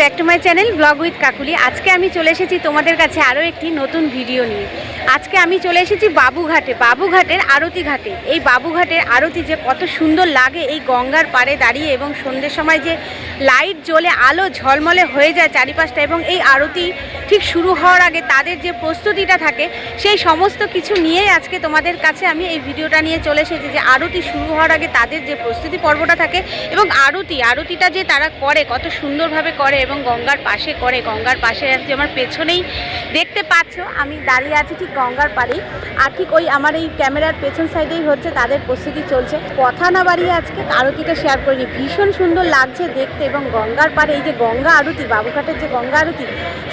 Back to my channel, blog with Kakuli. আজকে আমি চলে এসেছি তোমাদের কাছে আরও একটি নতুন ভিডিও নিয়ে। আজকে আমি চলে এসেছি বাবুঘাটে, বাবুঘাটের আরতি ঘাটে। এই বাবুঘাটের আরতি যে কত সুন্দর লাগে এই গঙ্গার পাড়ে দাঁড়িয়ে এবং সন্ধ্যের সময় যে লাইট জ্বলে আলো ঝলমলে হয়ে যায় চারিপাশটা এবং এই আরতি ঠিক শুরু হওয়ার আগে তাদের যে প্রস্তুতিটা থাকে, সেই সমস্ত কিছু নিয়েই আজকে তোমাদের কাছে আমি এই ভিডিওটা নিয়ে চলে এসেছি যে আরতি শুরু হওয়ার আগে তাদের যে প্রস্তুতি পর্বটা থাকে এবং আরতি, আরতিটা যে তারা করে, কত সুন্দরভাবে করে এবং গঙ্গার পাশে করে। গঙ্গার পাশে যে আমার পেছনেই দেখতে পাচ্ছ, আমি দাঁড়িয়ে আছি ঠিক গঙ্গার পাড়েই। আর ঠিক ওই আমার এই ক্যামেরার পেছন সাইডেই হচ্ছে তাদের প্রস্তুতি চলছে। কথা না বাড়িয়ে আজকে আরতিটা শেয়ার করিনি। ভীষণ সুন্দর লাগছে দেখতে এবং গঙ্গার পাড়ে এই যে গঙ্গা আরতি, বাবুঘাটের যে গঙ্গা আরতি,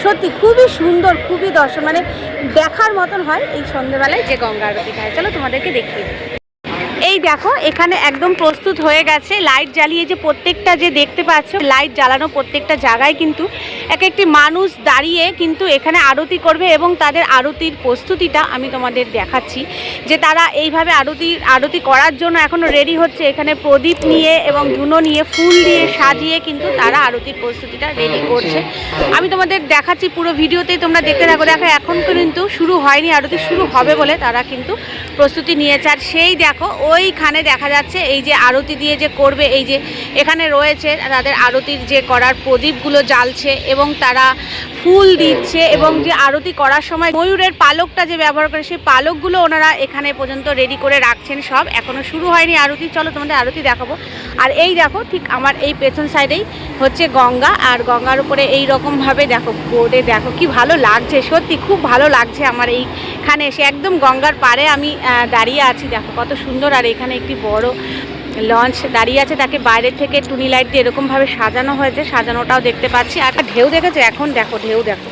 সত্যি খুবই সুন্দর, খুবই দর্শন মানে দেখার মতন হয় এই সন্ধ্যেবেলায় যে গঙ্গা আরতিটা খায় চলো তোমাদেরকে দেখিয়ে দিই। দেখো, এখানে একদম প্রস্তুত হয়ে গেছে। লাইট জ্বালিয়ে যে প্রত্যেকটা যে দেখতে পাচ্ছ লাইট জ্বালানো প্রত্যেকটা জায়গায় কিন্তু এক একটি মানুষ দাঁড়িয়ে কিন্তু এখানে আরতি করবে এবং তাদের আরতির প্রস্তুতিটা আমি তোমাদের দেখাচ্ছি। যে তারা এইভাবে আরতি আরতি করার জন্য এখনও রেডি হচ্ছে। এখানে প্রদীপ নিয়ে এবং ধুনো নিয়ে, ফুল দিয়ে সাজিয়ে কিন্তু তারা আরতির প্রস্তুতিটা রেডি করছে। আমি তোমাদের দেখাচ্ছি পুরো ভিডিওতেই, তোমরা দেখতে থাকো। দেখো, এখন কিন্তু শুরু হয়নি, আরতি শুরু হবে বলে তারা কিন্তু প্রস্তুতি নিয়েছে। আর সেই দেখো ওইখানে দেখা যাচ্ছে এই যে আরতি দিয়ে যে করবে, এই যে এখানে রয়েছে তাদের আরতির যে করার প্রদীপগুলো জ্বালছে এবং তারা ফুল দিচ্ছে এবং যে আরতি করার সময় ময়ূরের পালকটা যে ব্যবহার করে, সেই পালকগুলো ওনারা এখানে পর্যন্ত রেডি করে রাখছেন সব। এখনও শুরু হয়নি আরতি, চলো তোমাদের আরতি দেখাবো। আর এই দেখো, ঠিক আমার এই পেছন সাইডেই হচ্ছে গঙ্গা, আর গঙ্গার উপরে এই রকমভাবে দেখো বোর্ডে দেখো কি ভালো লাগছে, সত্যি খুব ভালো লাগছে আমার এইখানে এসে। একদম গঙ্গার পাড়ে আমি দাঁড়িয়ে আছি, দেখো কত সুন্দর আর এখানে একটি বড় লঞ্চ দাঁড়িয়ে আছে, তাকে বাইরে থেকে টুনি লাইট দিয়ে এরকমভাবে সাজানো হয়েছে, সাজানোটাও দেখতে পাচ্ছি। আর ঢেউ দেখেছ? এখন দেখো, ঢেউ দেখো।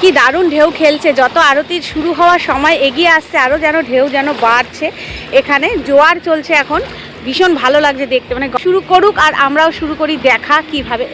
কি দারুণ ঢেউ খেলছে, যত আরতি শুরু হওয়ার সময় এগিয়ে আসছে আরও যেন ঢেউ যেন বাড়ছে এখানে। জোয়ার চলছে এখন, ভীষণ ভালো লাগছে দেখতে। মানে শুরু করুক আর আমরাও শুরু করি দেখা কীভাবে।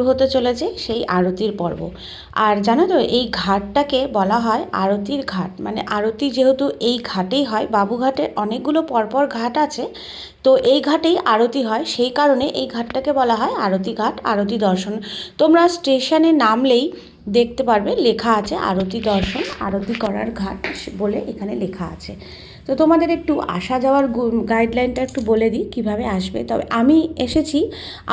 শুরু হতে চলেছে সেই আরতির পর্ব। আর জানো তো, এই ঘাটটাকে বলা হয় আরতির ঘাট। মানে আরতি যেহেতু এই ঘাটেই হয় বাবুঘাটে অনেকগুলো পরপর ঘাট আছে, তো এই ঘাটেই আরতি হয়। সেই কারণে এই ঘাটটাকে বলা হয় আরতি ঘাট, আরতি দর্শন। তোমরা স্টেশনে নামলেই দেখতে পারবে লেখা আছে আরতি দর্শন, আরতি করার ঘাট বলে এখানে লেখা আছে। তো তোমাদের একটু আসা যাওয়ার গাইডলাইনটা একটু বলে দিই কীভাবে আসবে। তবে আমি এসেছি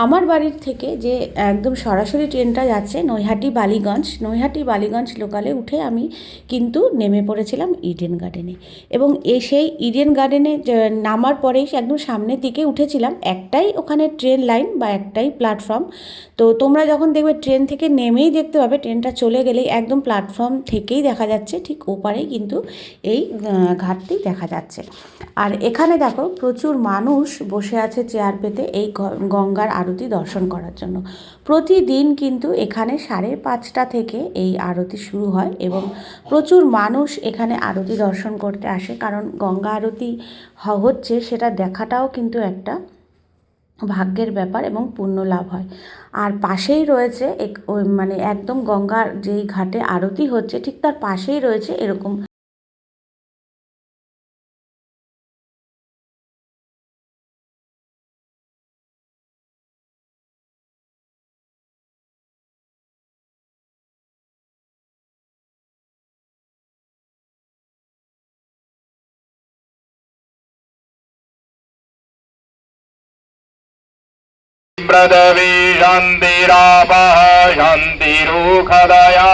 আমার বাড়ির থেকে যে একদম সরাসরি ট্রেনটা যাচ্ছে নৈহাটি বালিগঞ্জ। নৈহাটি বালিগঞ্জ লোকালে উঠে আমি কিন্তু নেমে পড়েছিলাম ইডেন গার্ডেনে এবং এ সেই ইডেন গার্ডেনে নামার পরেই একদম সামনের দিকে উঠেছিলাম। একটাই ওখানে ট্রেন লাইন বা একটাই প্ল্যাটফর্ম তো তোমরা যখন দেখবে ট্রেন থেকে নেমেই দেখতে পাবে ট্রেনটা চলে গেলেই একদম প্ল্যাটফর্ম থেকেই দেখা যাচ্ছে, ঠিক ওপারেই কিন্তু এই ঘাটটি দেখা যাচ্ছে। আর এখানে দেখো, প্রচুর মানুষ বসে আছে চেয়ার পেতে এই গঙ্গার আরতি দর্শন করার জন্য। প্রতিদিন কিন্তু এখানে সাড়ে পাঁচটা থেকে এই আরতি শুরু হয় এবং প্রচুর মানুষ এখানে আরতি দর্শন করতে আসে। কারণ গঙ্গা আরতি হচ্ছে সেটা দেখাটাও কিন্তু একটা ভাগ্যের ব্যাপার এবং পুণ্য লাভ হয়। আর পাশেই রয়েছে এক- মানে একদম গঙ্গার যেই ঘাটে আরতি হচ্ছে, ঠিক তার পাশেই রয়েছে এরকম पृथिवी शान्तिरापः शान्तिरुखदयः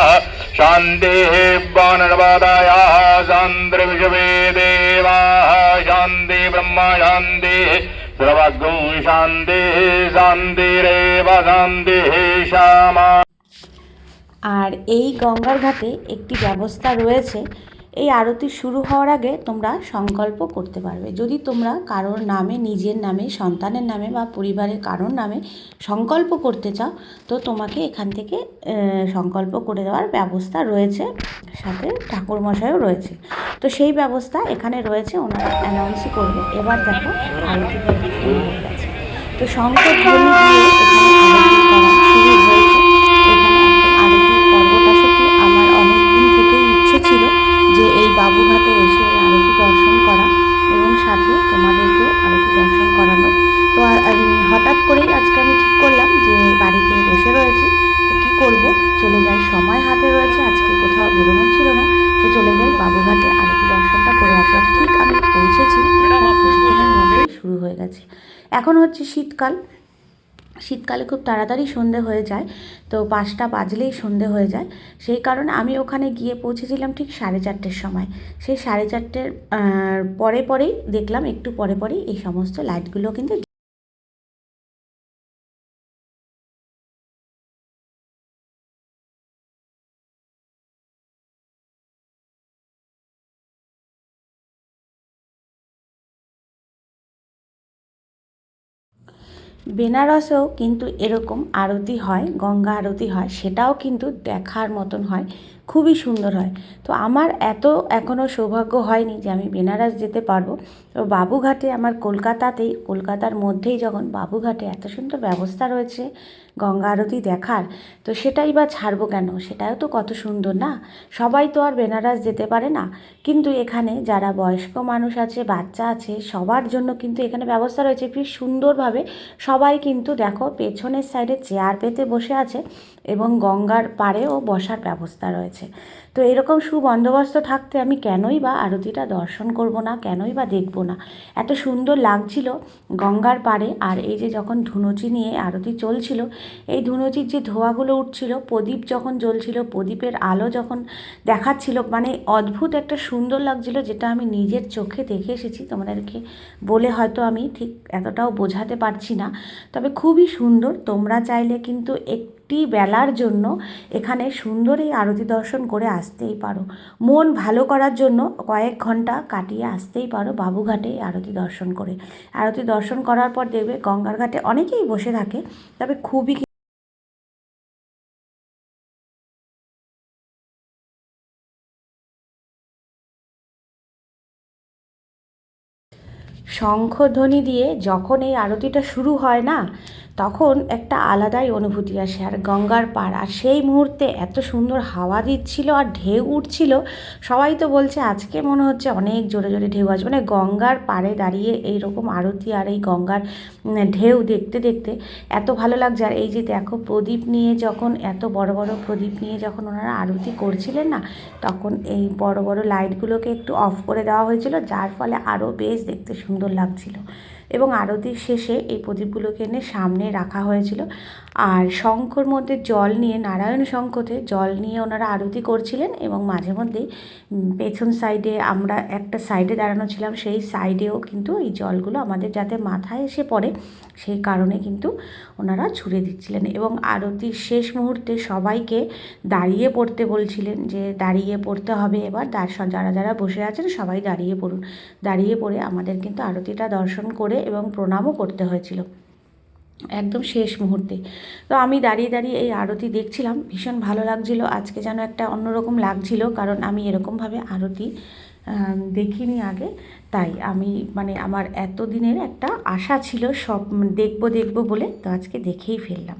शान्तिः वनर्वदयः शान्तिर्विश्वे देवाः शान्ति ब्रह्म शान्तिः सर्वगुं शान्तिः शान्तिरेव शान्तिः श्यामा আর এই গঙ্গার ঘাটে একটি ব্যবস্থা রয়েছে এই আরতি শুরু হওয়ার আগে তোমরা সংকল্প করতে পারবে। যদি তোমরা কারোর নামে, নিজের নামে, সন্তানের নামে বা পরিবারের কারোর নামে সংকল্প করতে চাও, তো তোমাকে এখান থেকে সংকল্প করে দেওয়ার ব্যবস্থা রয়েছে। সাথে ঠাকুরমশাইও রয়েছে। তো সেই ব্যবস্থা এখানে রয়েছে, ওনারা অ্যানাউন্সই করবে। এবার দেখো আরতি তো শঙ্খ বাবুঘাটে এসে আরতি দর্শন করা এবং সাথে তোমাদেরকেও আরতি দর্শন করানো তো হঠাৎ করেই আজকে আমি ঠিক করলাম যে বাড়িতে বসে রয়েছি। তো কী করব? চলে যাই সময় হাতে রয়েছে আজকে কোথাও বেরোনো ছিল না। তো চলে যাই বাবুঘাটে আরতি দর্শনটা করে আসলাম ঠিক আমি পৌঁছেছি। কিছুক্ষণের মধ্যেই শুরু হয়ে গেছে। এখন হচ্ছে শীতকাল। শীতকালে খুব তাড়াতাড়ি সন্ধে হয়ে যায়, তো পাঁচটা বাজলেই সন্ধে হয়ে যায়। সেই কারণে আমি ওখানে গিয়ে পৌঁছেছিলাম ঠিক সাড়ে চারটের সময়। সেই সাড়ে চারটের পরে পরেই দেখলাম, একটু পরে পরেই এই সমস্ত লাইটগুলো কিন্তু বেনারসেও কিন্তু এরকম আরতি হয় গঙ্গা আরতি হয় সেটাও কিন্তু দেখার মতন হয়। খুবই সুন্দর হয়। তো আমার এত এখনও সৌভাগ্য হয়নি যে আমি বেনারস যেতে পারব। তো বাবুঘাটে আমার কলকাতাতেই, কলকাতার মধ্যেই যখন বাবুঘাটে এত সুন্দর ব্যবস্থা রয়েছে, গঙ্গা আরতি দেখার, তো সেটাই বা ছাড়বো কেন? সেটাও তো কত সুন্দর না? সবাই তো আর বেনারস যেতে পারে না। কিন্তু এখানে যারা বয়স্ক মানুষ আছে, বাচ্চা আছে, সবার জন্য কিন্তু এখানে ব্যবস্থা রয়েছে। বেশ সুন্দরভাবে সবাই কিন্তু দেখো পেছনের সাইডে চেয়ার পেতে বসে আছে এবং গঙ্গার পাড়েও বসার ব্যবস্থা রয়েছে। তো এরকম সুবন্দোবস্ত থাকতে আমি কেনই বা আরতিটা দর্শন করব না, কেনই বা দেখব না? এত সুন্দর লাগছিল গঙ্গার পাড়ে আর এই যে যখন ধুনুচি নিয়ে আরতি চলছিল, এই ধুনুচির যে ধোঁয়াগুলো উঠছিল, প্রদীপ যখন জ্বলছিল, প্রদীপের আলো যখন দেখাচ্ছিল মানে অদ্ভুত একটা সুন্দর লাগছিল যেটা আমি নিজের চোখে দেখে এসেছি। তোমাদেরকে বলে হয়তো আমি ঠিক এতটাও বোঝাতে পারছি না। তবে খুবই সুন্দর, তোমরা চাইলে কিন্তু একটি বেলার জন্য এখানে সুন্দর এই আরতি দর্শন করে আসতেই পারো। মন ভালো করার জন্য কয়েক ঘণ্টা কাটিয়ে আসতেই পারো বাবুঘাটে আরতি দর্শন করে। আরতি দর্শন করার পর দেখবে গঙ্গার ঘাটে অনেকেই বসে থাকে, তবে খুবই শঙ্খধ্বনি দিয়ে যখন এই আরতিটা শুরু হয় না তখন একটা আলাদাই অনুভূতি আসে আর গঙ্গার পাড় আর সেই মুহূর্তে এত সুন্দর হাওয়া দিচ্ছিল আর ঢেউ উঠছিল, সবাই তো বলছে আজকে মনে হচ্ছে অনেক জোরে জোরে ঢেউ আসবে। মানে গঙ্গার পাড়ে দাঁড়িয়ে এই রকম আরতি আর এই গঙ্গার ঢেউ দেখতে দেখতে এত ভালো লাগছে। আর এই যে দেখো প্রদীপ নিয়ে যখন, এত বড় বড় প্রদীপ নিয়ে যখন ওনারা আরতি করছিলেন না, তখন এই বড় বড় লাইটগুলোকে একটু অফ করে দেওয়া হয়েছিল, যার ফলে আরও বেশ দেখতে সুন্দর লাগছিল। এবং আরতির শেষে এই প্রদীপগুলোকে এনে সামনে রাখা হয়েছিল। আর শঙ্কর মধ্যে জল নিয়ে নারায়ণ শঙ্খতে জল নিয়ে ওনারা আরতি করছিলেন এবং মাঝে মধ্যেই উম, পেছন সাইডে আমরা একটা সাইডে দাঁড়ানো ছিলাম সেই সাইডেও কিন্তু এই জলগুলো আমাদের যাতে মাথায় এসে পড়ে সেই কারণে কিন্তু ওনারা ছুঁড়ে দিচ্ছিলেন এবং আরতির শেষ মুহূর্তে সবাইকে দাঁড়িয়ে পড়তে বলছিলেন যে দাঁড়িয়ে পড়তে হবে এবার যারা যারা বসে আছেন সবাই দাঁড়িয়ে পড়ুন। দাঁড়িয়ে পড়ে আমাদের কিন্তু আরতিটা দর্শন করে এবং প্রণামও করতে হয়েছিল। একদম শেষ মুহূর্তে। তো আমি দাঁড়িয়ে দাঁড়িয়ে এই আরতি দেখছিলাম। ভীষণ ভালো লাগছিল। আজকে যেন একটা অন্যরকম লাগছিল, কারণ আমি এরকমভাবে আরতি দেখিনি আগে। তাই আমি মানে আমার এত দিনের একটা আশা ছিল, সব দেখব দেখব বলে তো আজকে দেখেই ফেললাম।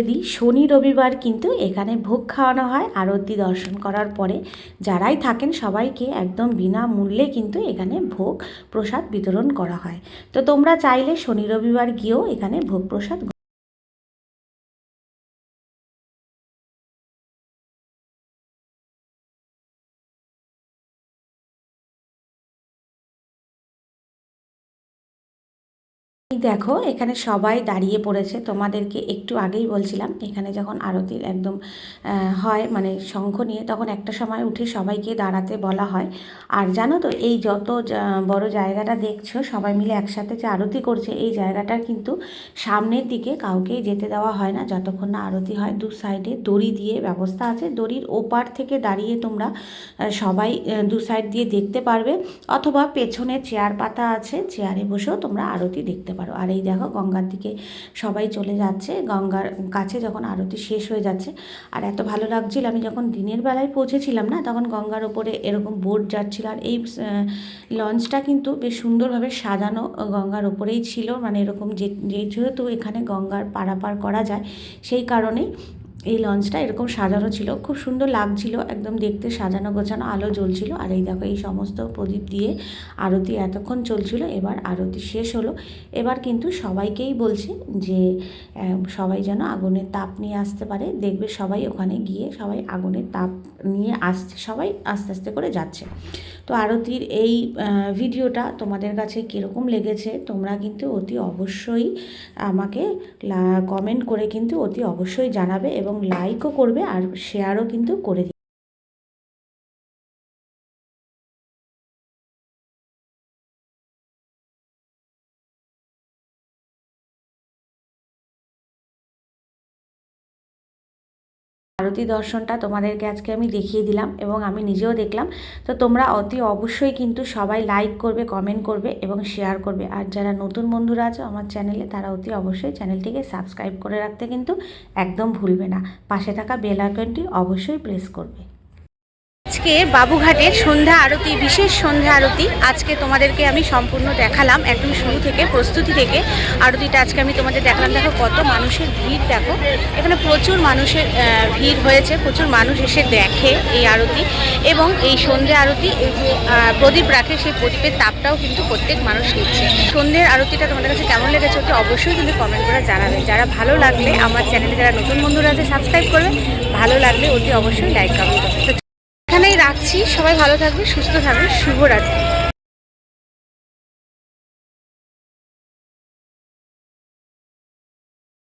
বলে দিই। শনি, রবিবার কিন্তু এখানে ভোগ খাওয়ানো হয়, আরতি দর্শন করার পরে। যারাই থাকেন সবাইকে একদম বিনামূল্যে কিন্তু এখানে ভোগ প্রসাদ বিতরণ করা হয়। তো তোমরা চাইলে শনি, রবিবার গিয়েও এখানে ভোগ প্রসাদ দেখো, এখানে সবাই দাঁড়িয়ে পড়েছে। তোমাদেরকে একটু আগেই বলছিলাম, এখানে যখন আরতির একদম হয় মানে শঙ্খ নিয়ে, তখন একটা সময় উঠে সবাইকে দাঁড়াতে বলা হয়। আর জানো তো, এই যত বড় জায়গাটা দেখছ, সবাই মিলে একসাথে যে আরতি করছে, এই জায়গাটার কিন্তু সামনের দিকে কাউকেই যেতে দেওয়া হয় না। যতক্ষণ না আরতি হয়, দু সাইডে দড়ি দিয়ে ব্যবস্থা আছে। দড়ির ওপার থেকে দাঁড়িয়ে তোমরা সবাই দু সাইড দিয়ে দেখতে পারবে। অথবা পেছনে চেয়ার পাতা আছে, চেয়ারে বসেও তোমরা আরতি দেখতে পারো। আর এই দেখো গঙ্গার দিকে সবাই চলে যাচ্ছে। গঙ্গার কাছে যখন আরতি শেষ হয়ে যাচ্ছে, আর এত ভালো লাগছিল, আমি যখন দিনের বেলায় পৌঁছেছিলাম না, তখন গঙ্গার ওপরে এরকম বোট যাচ্ছিল। আর এই লঞ্চটা কিন্তু বেশ সুন্দরভাবে সাজানো গঙ্গার ওপরেই ছিল। মানে এরকম যে, যেহেতু এখানে গঙ্গার পারাপার করা যায়, সেই কারণেই এই লঞ্চটা এরকম সাজানো ছিল। খুব সুন্দর লাগছিল, একদম দেখতে সাজানো গোছানো, আলো জ্বলছিল। আর এই দেখো, এই সমস্ত প্রদীপ দিয়ে আরতি এতক্ষণ চলছিল, এবার আরতি শেষ হলো। এবার কিন্তু সবাইকেই বলছে যে সবাই যেন আগুনের তাপ নিয়ে আসতে পারে। দেখবে সবাই ওখানে গিয়ে সবাই আগুনের তাপ নিয়ে আসছে, সবাই আস্তে আস্তে করে যাচ্ছে। তো আরতির এই ভিডিওটা তোমাদের কাছে কীরকম লেগেছে তোমরা কিন্তু অতি অবশ্যই আমাকে কমেন্ট করে কিন্তু অতি অবশ্যই জানাবে এবং লাইকও করবে আর শেয়ারও কিন্তু করে আরতি দর্শনটা তোমাদেরকে আজকে আমি দেখিয়ে দিলাম এবং আমি নিজেও দেখলাম। তো তোমরা অতি অবশ্যই কিন্তু সবাই লাইক করবে কমেন্ট করবে এবং শেয়ার করবে। আর যারা নতুন বন্ধুরা আছো আমার চ্যানেলে তারা অতি অবশ্যই চ্যানেলটিকে সাবস্ক্রাইব করে রাখতে কিন্তু একদম ভুলবে না। পাশে থাকা বেল আইকনটি অবশ্যই প্রেস করবে। আজকে বাবুঘাটের সন্ধ্যা আরতি, বিশেষ সন্ধ্যা আরতি। আজকে তোমাদেরকে আমি সম্পূর্ণ দেখালাম, একদম শুরু থেকে, প্রস্তুতি থেকে। আরতিটা আজকে আমি তোমাদের দেখালাম। দেখো কত মানুষের ভিড়, দেখো। এখানে প্রচুর মানুষের ভিড় হয়েছে, প্রচুর মানুষ এসে দেখে এই আরতি এবং এই সন্ধ্যে আরতি, এই যে প্রদীপ রাখে, সেই প্রদীপের তাপটাও কিন্তু প্রত্যেক মানুষ নিচ্ছে। সন্ধ্যের আরতিটা তোমাদের কাছে কেমন লেগেছে ওকে অবশ্যই কিন্তু কমেন্ট করে জানাবে। যারা ভালো লাগলে, আমার চ্যানেলে যারা নতুন বন্ধুরা আছে সাবস্ক্রাইব করবে। ভালো লাগলে অতি অবশ্যই লাইক করবে। তো এখানেই রাখছি। সবাই ভালো থাকবে সুস্থ থাকবে। শুভরাত্রি।